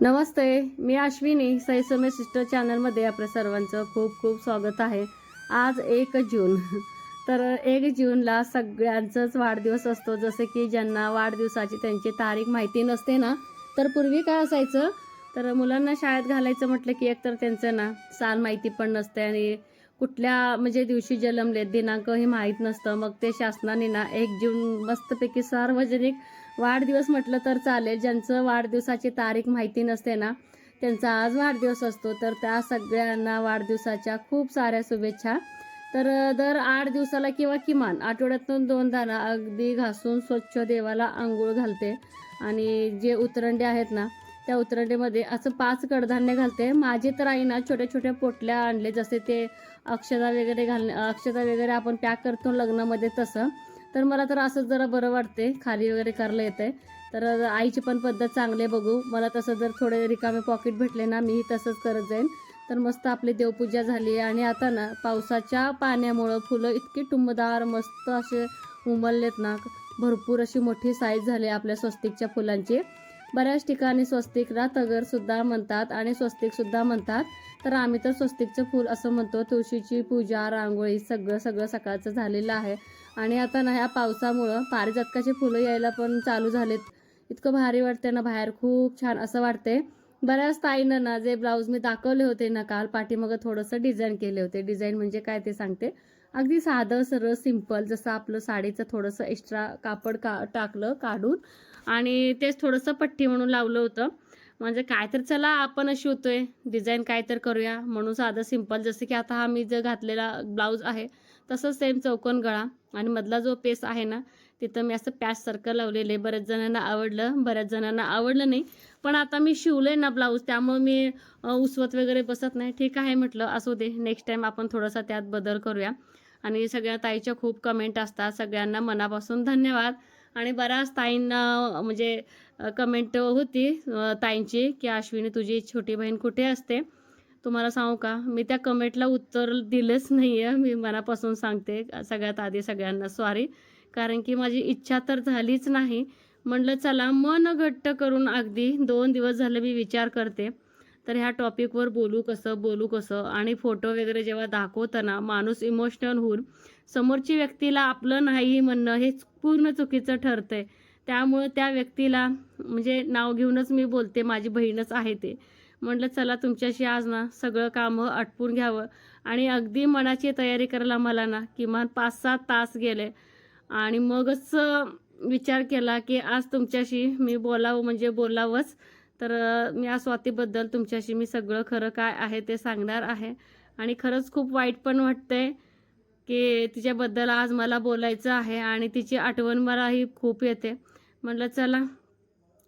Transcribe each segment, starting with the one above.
नमस्ते मी Ashwini. सैसोमे sister चॅनलमध्ये आपल्या सर्वांचं खूप खूप स्वागत आहे. आज एक जून. तर एक जूनला सगळ्यांचाच वाढदिवस असतो. जसे की ज्यांना वाढदिवसाची त्यांची तारीख माहिती नसते ना तर पूर्वी काय असायचं? तर मुलांना शाळेत घालायचं म्हटलं की एकतर त्यांचं ना साल माहिती पण नसते आणि कुठल्या म्हणजे दिवशी जन्मलेत दिनांक हे माहीत नसतं. मग ते शासनाने ना एक जून मस्तपैकी सार्वजनिक वाढदिवस म्हटलं तर चालेल. ज्यांचं वाढदिवसाची तारीख माहिती नसते ना त्यांचा आज वाढदिवस असतो. तर त्या सगळ्यांना वाढदिवसाच्या खूप साऱ्या शुभेच्छा. तर दर आठ दिवसाला किंवा किमान आठवड्यातून दोनदा ना अगदी घासून स्वच्छ देवाला आंघोळ घालते. आणि जे उतरंडे आहेत ना त्या उतरंडीमध्ये असं पाच कडधान्य घालते. माझी तर आई ना छोट्या छोट्या पोटल्या आणले जसे ते अक्षता वगैरे घालणे अक्षता वगैरे आपण पॅक करतो लग्नामध्ये तसं. तर मला तर असंच जरा बरं वाटते खाली वगैरे करलं येते तर आईची पण पद्धत चांगली आहे बघू. मला तसं जर थोडे रिकामे पॉकेट भेटले ना मीही तसंच करत जाईन. तर मस्त आपली देवपूजा झाली आहे. आणि आता ना पावसाच्या पाण्यामुळं फुलं इतकी टुंबदार मस्त असे उमललेत ना. भरपूर अशी मोठी साईज झाली आपल्या स्वस्तिकच्या फुलांची. बऱ्याच ठिकाणी स्वस्तिकला तगरसुद्धा म्हणतात आणि स्वस्तिकसुद्धा म्हणतात. तर आम्ही तर स्वस्तिकचं फूल असं म्हणतो तुळशीची पूजा रांगोळी सगळं सगळं सकाळचं झालेलं आहे. आणि आता ना ह्या पावसामुळं पारिजातकाची फुलं यायला पण चालू झालेत. इतकं भारी वाटते ना बाहेर खूप छान असं वाटते बऱ्याच ताईनं ना जे ब्लाऊज मी दाखवले होते ना काल पाठीमागं थोडंसं डिझाईन केले होते. डिझाईन म्हणजे काय ते सांगते. अगदी साधं सरळ सिंपल जसं आपलं साडीचं थोडंसं एक्स्ट्रा कापड का टाकलं काढून आणि तेच थोडंसं पट्टी म्हणून लावलं होतं. म्हणजे काय तर चला आपण शिवतोय डिझाईन काय तर करूया. म्हणून साधं सिंपल जसं की आता हा मी जो घातलेला ब्लाऊज आहे तसंच सेम चौकोन गळा. आणि मधला जो पेस आहे ना तिथं मी असं पॅच सारखं लावलेलं आहे. बऱ्याच जणांना आवडलं बऱ्याच जणांना आवडलं नाही. पण आता मी शिवलं ना ब्लाऊज त्यामुळे मी उसवत वगैरे बसत नाही. ठीक आहे म्हटलं असू दे. नेक्स्ट टाईम आपण थोडासा त्यात बदल करूया. आणि सगळ्या ताईच्या खूप कमेंट असतात. सगळ्यांना मनापासून धन्यवाद. आणि बऱ्याच ताईंना म्हणजे कमेंट होती ताईंची की अश्विनी तुझी छोटी बहीण कुठे असते? तुम्हाला सांगू का? मी त्या कमेंटला उत्तर दिलंच नाही आहे मी मनापासून सांगते सगळ्यात आधी सगळ्यांना सॉरी कारण की माझी इच्छा तर झालीच नाही. म्हणलं चला मन घट्ट करून अगदी दोन दिवस झालं मी विचार करते. तर ह्या टॉपिकवर बोलू कसं बोलू कसं? आणि फोटो वगैरे जेव्हा दाखवताना माणूस इमोशनल होऊन समोरची व्यक्तीला आपलं नाही म्हणणं हे पूर्ण चुकीचं ठरतंय. त्यामुळं त्या व्यक्तीला म्हणजे नाव घेऊनच मी बोलते माझी बहीणच आहे ते. म्हटलं चला तुमच्याशी आज ना सगळं कामं आटपून घ्यावं. आणि अगदी मनाची तयारी करायला मला ना किमान पाच सात तास गेले. आणि मगच विचार केला की आज तुमच्याशी मी बोलावं म्हणजे बोलावंच. तर या मी स्वातीबद्दल तुमच्याशी मी सगळं खरं काय आहे ते सांगणार आहे. आणि खरंच खूप वाईट पण वाटतंय की तिच्याबद्दल आज मला बोलायचं आहे आणि तिची आठवण मलाही खूप येते. म्हटलं चला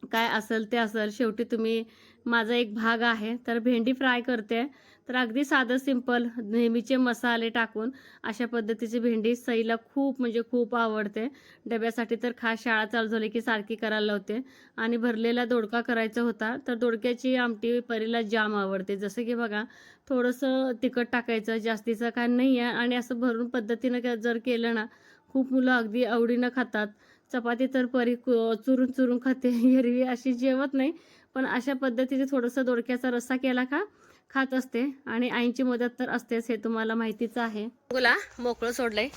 काय असेल ते असेल. शेवटी तुम्ही माझा एक भाग आहे. तर भेंडी फ्राय करते. तर अगदी साधं सिंपल नेहमीचे मसाले टाकून अशा पद्धतीची भेंडी सईला खूप म्हणजे खूप आवडते. डब्यासाठी तर खास शाळा चालू झाली की सारखी करायला होते आणि भरलेला दोडका करायचा होता तर दोडक्याची आमटी परीला जाम आवडते. जसं की बघा थोडंसं तिखट टाकायचं जास्तीचं काय नाही आहे. आणि असं भरून पद्धतीनं जर केलं ना खूप मुलं अगदी आवडीनं खातात. चपाती तर परी चुरून चुरून खाते. हिरवी अशी जेवत नाही. पण अशा पद्धतीने थोडंसं दोडक्याचा रस्सा केला का खात असते आणि आईची मदत तर असतेच हे तुम्हाला माहितीच आहे. बोला मोकळं सोडलंय.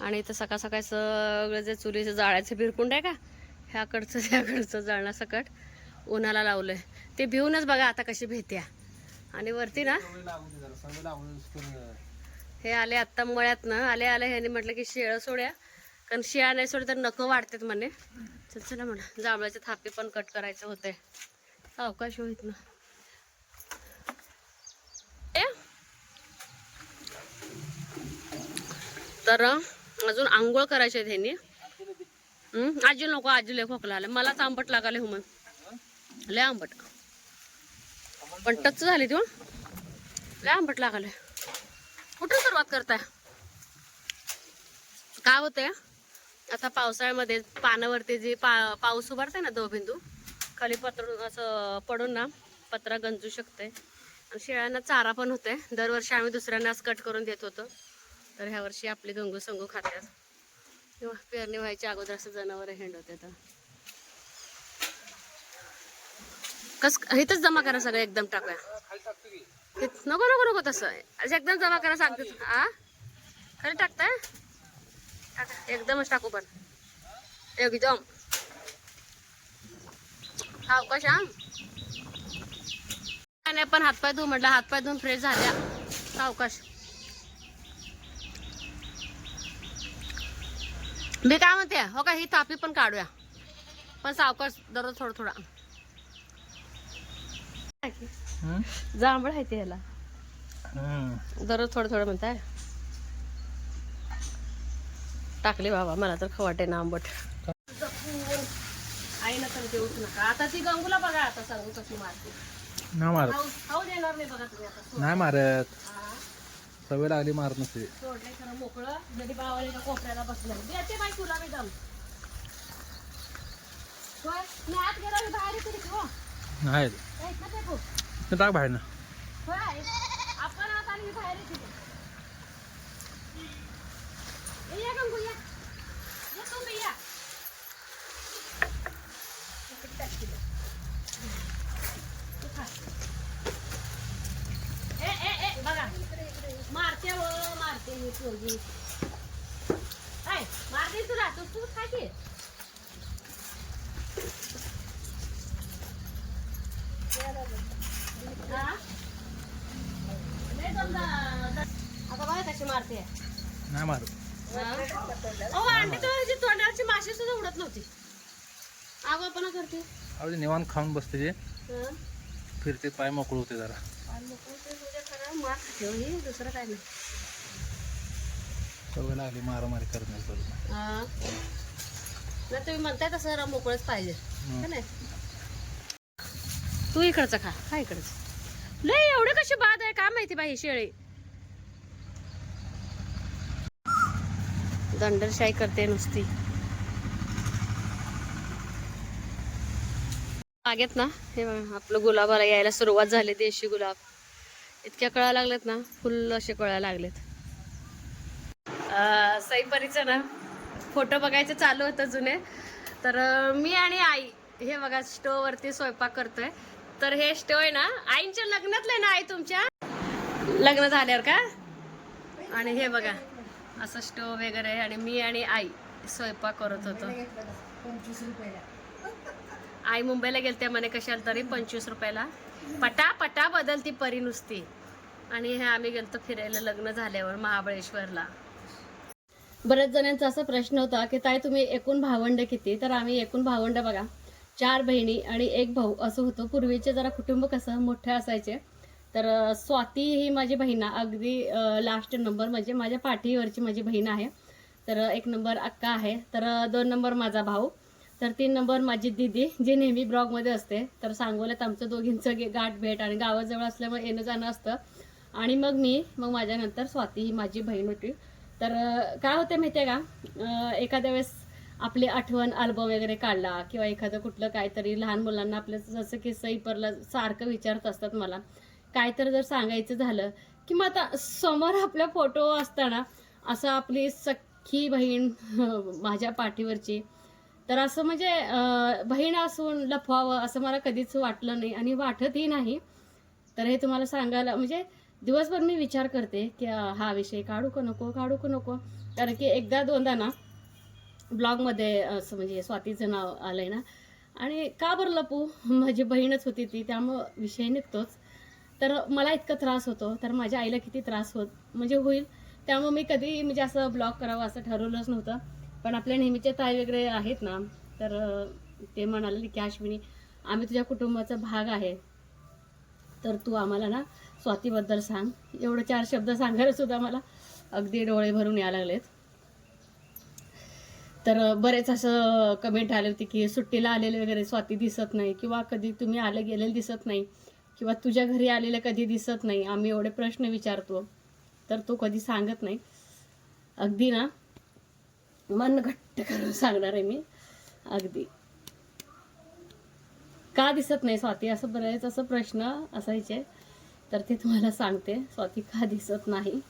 आणि इथं सकाळ सकाळ सगळं जे चुलीचं जाळायचं भिरकुंड आहे का ह्याकडचं त्याकडचं जाळणं सकट उन्हाला लावलंय. ते भिवूनच बघा आता कशी भेट्या आणि वरती ना हे आले आत्ता मळ्यात ना आले आले ह्याने म्हटलं की शेळं सोड्या. कारण शिळा नाही सोड तर नको वाढतात म्हणे. चल चला म्हणा. जांभळाचे थापे पण कट करायचं होते अवकाश होईत ना. तर अजून आंघोळ करायचे आहेत ह्यांनी आजी नको आजी लय खोकला आला. मलाच आंबट लागाले हुमन लय आंबट. पण टच झाली तू हो. लय आंबट लागाले कुठं सुरुवात करताय? काय होतंय? आता पावसाळ्यामध्ये पानावरती जे पा पाऊस उभारते ना दो बिंदू खाली पत्र असं पडून ना पत्रा गंजू शकते आणि शेळ्यांना चारा पण होते दरवर्षी आम्ही दुसऱ्यांनाच कट करून देत होतो. तर ह्या वर्षी आपली गंगू संगू खात्यात. किंवा पेरणी व्हायच्या अगोदर असं जनावर हिंडवते तर. कस इथंच जमा करा सगळं एकदम टाकूया. नको नको नको तसं. असं एकदम जमा करा सांगते हा खरं टाकताय? टाका. एकदमच टाकू पण. एकदम. सावकाश हा नाही पण हातपाय धुवून म्हटलं हातपाय धुवून फ्रेश झाल्या. सावकाश मी काय म्हणते हो का ही थापी पण काढूया. पण सावकाश दररोज थोडं थोडा. जांभळ आहे ते ह्याला. दररोज थोडं थोडं म्हणताय. टाकले बाबा मला तर खवाटे ना आंबट. आई ना तर देऊच नका. आता ती गंगूला बघा आता सांगू कशी मारते. नाही मारत नाही मारत. सवय लागली मारत नसते. खरं मोकळं. जरी बावाला एका कोपऱ्याला बसलं. देते बाई तुला मी दम होय? मी आत गेला मी बाहेर येते हो. नाही काय ना ते खूप. ते टाक बाहेर ना. होय? आपण आत आणि मी बाहेर येते ए, या गंगू या. या तुम्ही या. इकडे टाक तिला. तू खा. ए ए ए बघा मारते व मारते ही पोरगी काय मारते तुला तू तू खा की हा? लय दमदा- आता बघा कशी मारते नाही मारत अहो अंडी तर जी तोंडाची माशी सुद्धा उडत नव्हती आगो पण करते अवधी निवांत खाऊन बसते जे फिरते पाय मोकळ होते जरा पाय मग ते तुझ्या खरं मार खाते दुसरं काय नाही सवय लागली मारामारी करण्याची हा. नाही तुम्ही म्हणताय तसं जरा मोकळंच पाहिजे. हं. का नाही? तू इकडचं खा खा इकडचं. लय एवढे कशी बाद आहे काय माहिती बाई ही शेळी? दंडरशाही करते नुसती. मागेत ना? हे बघा आपलं गुलाबाला यायला सुरुवात झाली देशी गुलाब. इतक्या कळा लागलेत ना? फुल असे कळा लागलेत. सईपरीचं ना फोटो बघायचं चालू होतं जुने. तर मी आणि आई हे बघा स्टोववरती स्वयंपाक करतोय. तर हे स्टोव आहे ना आईंच्या लग्नातलं ना आई तुमच्या? लग्न झाल्यावर का? आणि हे बघा असं स्टोव वगैरे आहे आणि मी आणि आई स्वयंपाक करत होतो. आई मुंबईला गेलते म्हणे कशाला तरी पंचवीस रुपयाला. पटा पटा बदलती परी नुसती. आणि हे आम्ही गेलतो फिरायला लग्न झाल्यावर महाबळेश्वरला. बऱ्याच जणांचा असा प्रश्न होता की ताई तुम्ही एकूण भावंड किती? तर आम्ही एकूण भावंड बघा. चार बहिणी आणि एक भाऊ असं होतं. पूर्वीचे जरा कुटुंब कसं मोठे असायचे. तर स्वाती ही माझी बहीण अगदी लास्ट नंबर म्हणजे माझ्या पाठीवरची माझी बहीण आहे. तर एक नंबर अक्का आहे. तर दोन नंबर माझा भाऊ. तर तीन नंबर माझी दिदी जी नेहमी ब्लॉगमध्ये असते. तर सांगोल्यात आमचं दोघींचं गे- गाठ भेट आणि गावाजवळ असल्यामुळे येणं जाणं असतं. आणि मग मी मग माझ्यानंतर स्वाती ही माझी बहीण होती. तर काय होते माहिती आहे का एखाद्या वेळेस आपली आठवण अल्बम वगैरे काढला किंवा एखादं कुठलं काहीतरी लहान मुलांना आपलं जसं की सईपरला सारखं विचारत असतात मला. काय तर जर सांगायचं झालं किंवा आता समोर आपला फोटो असताना असं आपली सख्खी बहीण माझ्या पाठीवरची तर असं म्हणजे बहीण असून लपवावं असं मला कधीच वाटलं नाही आणि वाटतही नाही. तर हे तुम्हाला सांगायला म्हणजे दिवसभर मी विचार करते की हा विषय काढू का नको? काढू का नको? कारण की एकदा दोनदा ना ब्लॉगमध्ये असं म्हणजे स्वातीचं नाव आहे ना. आणि का बरं लपू? माझी बहीणच होती ती त्यामुळं विषय निघतोच. तर मला इतका त्रास होतो तर माझ्या आईला किती त्रास होत म्हणजे होईल. त्यामुळे मी कधी म्हणजे असं ब्लॉग करावं असं ठरवलंच नव्हतं. पण आपल्या नेहमीचे ताई वगैरे आहेत ना तर ते म्हणाले की अश्विनी आम्ही तुझ्या कुटुंबाचा भाग आहे. तर तू आम्हाला ना स्वातीबद्दल सांग. एवढं चार शब्द सांगायला सुद्धा मला अगदी डोळे भरून यायला लागलेत. तर बरेच असं कमेंट आले होते की सुट्टीला आलेले वगैरे स्वाती दिसत नाही किंवा कधी तुम्ही आले गेलेले दिसत नाही किंवा तुझ्या घरी आलेले कधी दिसत नाही आम्ही एवढे प्रश्न विचारतो. तर तो कधी सांगत नाही. अगदी ना? मन घट्ट करून सांगणार आहे मी. अगदी. का दिसत नाही स्वाती? असं बरेच असं प्रश्न असायचे. तर ते तुम्हाला सांगते. स्वाती का दिसत नाही.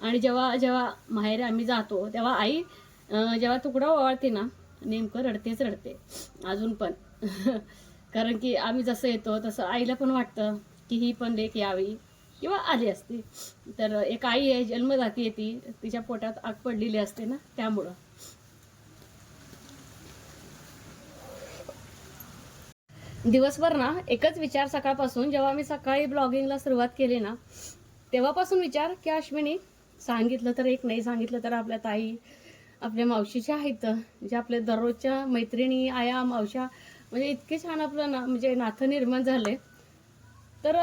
आणि जेव्हा जेव्हा माहेर आम्ही जातो तेव्हा आई जेव्हा तुकडा ओवाळते ना नेमकं रडतेच रडते. अजून पण. कारण की आम्ही जसं येतो तसं आईला पण वाटतं की ही पण लेख यावी किंवा आली असती. तर एक आई आहे जन्मदाती आहे ती. तिच्या पोटात आग पडलेली असते ना त्यामुळं. दिवसभर ना एकच विचार सकाळपासून जेव्हा मी सकाळी ब्लॉगिंगला सुरुवात केली ना तेव्हापासून विचार की अश्विनी सांगितलं तर एक नाही सांगितलं तर आपल्या ताई आपल्या मावशीच्या आहेत जे आपल्या दररोजच्या मैत्रिणी आया मावशा म्हणजे इतके छान आपलं ना म्हणजे नातं निर्माण झाले तर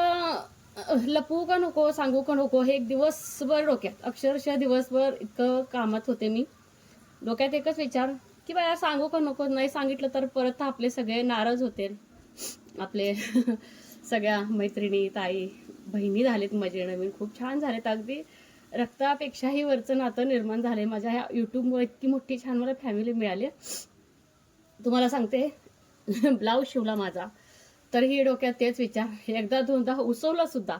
लपवू का नको सांगू का नको हे एक दिवसभर डोक्यात अक्षरशः दिवसभर इतकं कामात होते मी. डोक्यात एकच विचार की बाया सांगू का नको नाही सांगितलं तर परत आपले सगळे नाराज होते आपले सगळ्या मैत्रिणी ताई बहिणी झालेत माझे नवीन. खूप छान झालेत अगदी. रक्तापेक्षाही वरचं नातं निर्माण झाले माझ्या ह्या यूट्यूबमुळे इतकी मोठी छान मला फॅमिली मिळाली. तुम्हाला सांगते ब्लाऊज शिवला माझा. तरीही डोक्यात तेच विचार. एकदा दोनदा उसवला सुद्धा.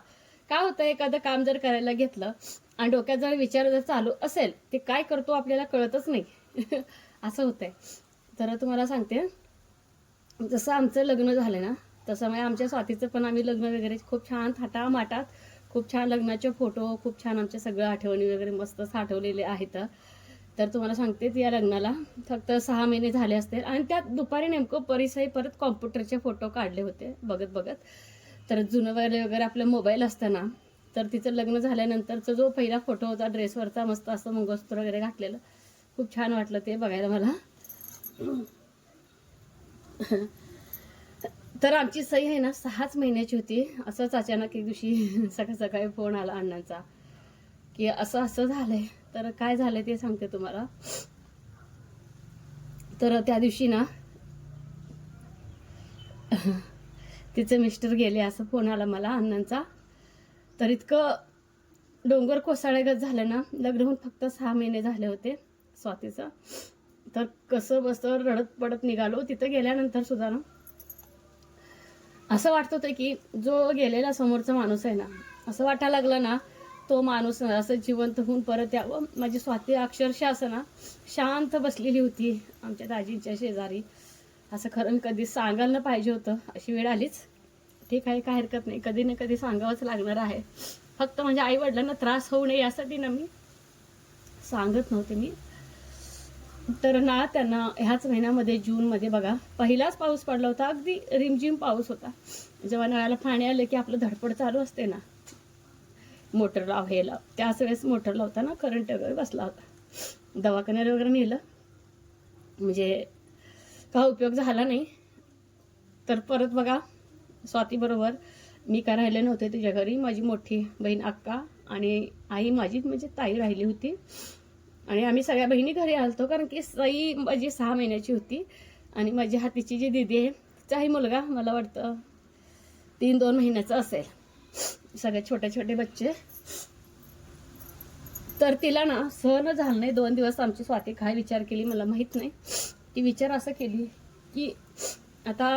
काय होतं एखादं काम जर करायला घेतलं आणि डोक्यात जर विचार जर चालू असेल ते काय करतो आपल्याला कळतच नाही. असं होतंय. तर तुम्हाला सांगते जसं आमचं लग्न झालं ना तसं म्हणजे आमच्या स्वातीचं पण आम्ही लग्न वगैरे खूप छान थाटामाटात खूप छान लग्नाचे फोटो खूप छान आमच्या सगळ्या आठवणी वगैरे मस्त साठवलेले आहेत. तर तुम्हाला सांगते या लग्नाला. फक्त सहा महिने झाले असते आणि त्यात दुपारी नेमकं परिसही परत कॉम्प्युटरचे फोटो काढले होते बघत बघत. तर जुनं वगैरे वगैरे आपलं मोबाईल असताना तर तिचं लग्न झाल्यानंतरचा जो पहिला फोटो होता ड्रेसवरचा मस्त असं मंगळसूत्र वगैरे घातलेलं. खूप छान वाटलं ते बघायला मला. तर आमची सई आहे ना सहाच महिन्याची होती. असंच अचानक एक दिवशी सकाळ सकाळी फोन आला अण्णांचा की असं असं झालंय. तर काय झालंय ते सांगते तुम्हाला. तर त्या दिवशी ना तिचे मिस्टर गेले असं फोन आला मला अण्णांचा. तर इतकं डोंगर कोसाळेगत झालं ना लग्न होऊन फक्त सहा महिने झाले होते स्वातीचं. तर कसं बसं रडत पडत निघालो तिथं गेल्यानंतर सुद्धा ना असं वाटत होतं की जो गेलेला समोरचा माणूस आहे ना असं वाटायला लागलं ना तो माणूस असं जिवंत होऊन परत यावं. माझी स्वाती अक्षरशः असं ना शांत बसलेली होती आमच्या दाजींच्या शेजारी. असं खरं कधी सांगायला पाहिजे होतं अशी वेळ आलीच. ठीक आहे काय हरकत नाही. कधी ना कधी सांगावंच लागणार आहे. फक्त म्हणजे माझ्या आई वडिलांना त्रास होऊ नये यासाठी ना मी सांगत नव्हते मी. तर ना त्यांना ह्याच महिन्यामध्ये जूनमध्ये बघा पहिलाच पाऊस पडला होता. अगदी रिमझिम पाऊस होता. जेव्हा नळाला पाणी आलं की आपलं धडपड चालू असते ना. मोटर लाव हे लाव. त्याच वेळेस मोटर लावताना करंट वगैरे बसला होता. दवाखान्याला वगैरे नेलं. म्हणजे का उपयोग झाला नाही. तर परत बघा स्वातीबरोबर मी काय राहिले नव्हते तिच्या घरी. माझी मोठी बहीण अक्का आणि आई माझी म्हणजे ताई राहिली होती. आणि आम्ही सगळ्या बहिणी घरी आलतो कारण की सई माझी सहा महिन्याची होती आणि माझी हातीची जी दिदी आहे तिचाही मुलगा मला वाटतं तीन दोन महिन्याचा असेल. सगळे छोटे छोटे बच्चे. तर तिला ना सहन झालं नाही. दोन दिवस आमची स्वाती काय विचार केली मला माहीत नाही. ती विचार असं केली की आता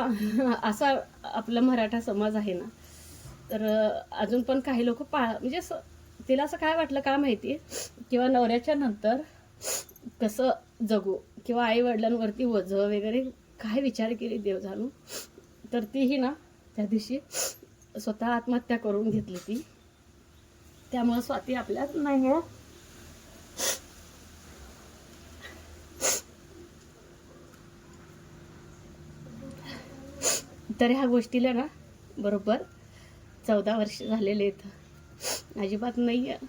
असा आपला मराठा समाज आहे ना तर अजून पण काही लोक पा म्हणजे असं तिला असं काय वाटलं का माहिती किंवा नवऱ्याच्या नंतर कसं जगू? किंवा आई वडिलांवरती वज वगैरे काय विचार केली देव जाणू तर तीही ना त्या दिवशी स्वतः आत्महत्या करून घेतली ती. त्यामुळं स्वाती आपल्यात नाही आहे. तर ह्या गोष्टीला ना बरोबर चौदा वर्ष झालेले आहेत. अजिबात नाही आहे